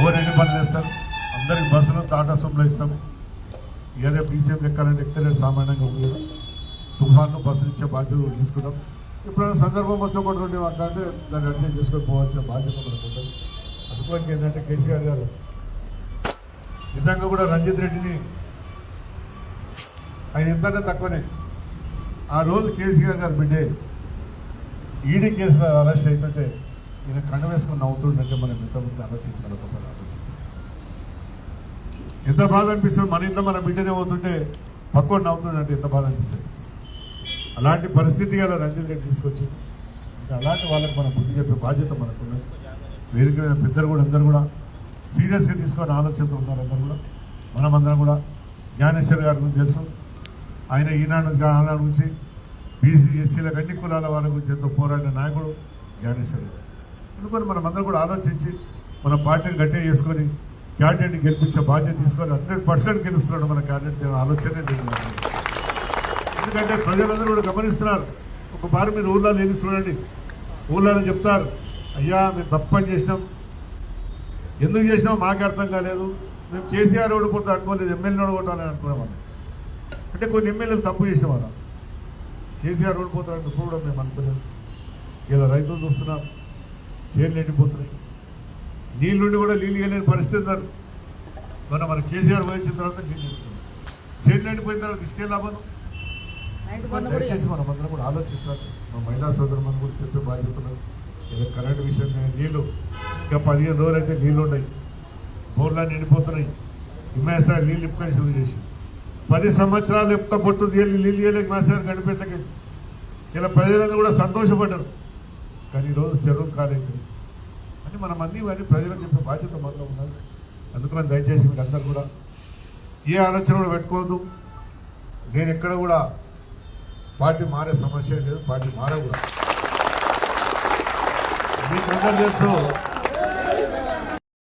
ఎవరు ఎన్ని పనులు చేస్తారు అందరికి బస్సులు టాటా సుమ్లో ఇస్తాం. ఏదో బీసీఎం ఎక్కాలంటే ఎక్కలేదు సామాన్యంగా ఉండదు. తుఫాన్ను బస్సులు ఇచ్చే బాధ్యత కూడా తీసుకుంటాం. ఎప్పుడైనా సందర్భం వస్తే కూడా రెండు మాట్లాడితే దాన్ని అడ్జస్ట్ చేసుకొని పోవాల్సిన బాధ్యత మనకు ఉంటుంది. అందుకోనికి ఏంటంటే కేసీఆర్ గారు నిజంగా కూడా రంజిత్ రెడ్డిని ఆయన ఎంతనే తక్కువనే. ఆ రోజు కేసీఆర్ గారు బిడ్డే ఈడీ కేసులో అరెస్ట్ అవుతుంటే ఈయన కండ వేసుకొని నవ్వుతుండంటే మనం ఎంతమంది ఆలోచించాలి ఒక పని ఆలోచించాలి. ఎంత బాధ అనిపిస్తుంది మన ఇంట్లో మన బిడ్డనే పోతుంటే పక్కన నవ్వుతుండంటే ఎంత బాధ అనిపిస్తుంది. అలాంటి పరిస్థితి గల రంజిత్ రెడ్డి తీసుకొచ్చి అలాంటి వాళ్ళకి మనం బుద్ధి చెప్పే బాధ్యత మనకున్నది వేదిక పెద్దలు కూడా అందరూ కూడా సీరియస్గా తీసుకొని ఆలోచనతో ఉన్నారు అందరూ కూడా. మనమందరం కూడా. జ్ఞానేశ్వర్ గారి గురించి తెలుసు. ఆయన ఈనాడు ఆనాడు నుంచి బీసీ ఎస్సీలకు అన్ని కులాల వాళ్ళ గురించి ఎంతో పోరాడిన నాయకుడు జ్ఞానేశ్వర్ గారు. అందుకని మనం అందరం కూడా ఆలోచించి మన పార్టీని గట్టిగా చేసుకొని క్యాండిడేట్ని గెలిపించే బాధ్యత తీసుకొని హండ్రెడ్ పర్సెంట్ గెలుస్తున్నాడు మన క్యాండిడేట్ ఆలోచనే లేదు ఎందుకంటే ప్రజలందరూ కూడా గమనిస్తున్నారు. ఒక మీరు ఊళ్ళో వెళ్ళి చూడండి. ఊళ్ళో చెప్తారు అయ్యా మేము తప్పని చేసినాం. ఎందుకు చేసినామో మాకు అర్థం కాలేదు. మేము కేసీఆర్ ఓడిపోతే అనుకోలేదు ఎమ్మెల్యే ఓడిపోతానని అనుకున్నాం అంటే కొన్ని ఎమ్మెల్యేలు తప్పు చేసిన వాళ్ళం కేసీఆర్ ఓడిపోతారని కూడా మేము అనుకోలేదు. ఇలా రైతులు చూస్తున్నాం చేనులు ఎండిపోతున్నాయి. నీళ్ళుండి కూడా నీళ్ళు వెళ్ళలేని పరిస్థితి ఉన్నారు. మన మన కేసీఆర్ వహించిన తర్వాత నీళ్ళు ఇస్తున్నాం చేనులు ఎండిపోయిన తర్వాత ఇస్తే లాభం? దయచేసి మనం అందరం కూడా ఆలోచించాలి. మా మహిళా సోదరు మన కూడా చెప్పే బాధ్యత ఇలా కరెంట్ విషయం నీళ్ళు ఇంకా పదిహేను రోజులు అయితే నీళ్ళు ఉన్నాయి. బోర్లా నిండిపోతున్నాయి హిమాయసారి నీళ్ళు ఇప్పుకొని శురు చేసి పది సంవత్సరాలు ఎక్క పొట్టు నీళ్ళు నీళ్ళు ఇవ్వలేక మాసారు గడిపెట్లకి ఇలా ప్రజలందరూ కూడా సంతోషపడ్డారు. కానీ ఈరోజు చెరువు కాలేదు అని మనం అన్ని ఇవన్నీ ప్రజలకు చెప్పే బాధ్యత మనలో ఉన్నది. అందుకని దయచేసి మీకు అందరు కూడా ఏ ఆలోచన కూడా పెట్టుకోవద్దు. నేను ఎక్కడ కూడా పార్టీ మారే సమస్య లేదు పార్టీ మారే కూడా మీకు అందరు చేస్తూ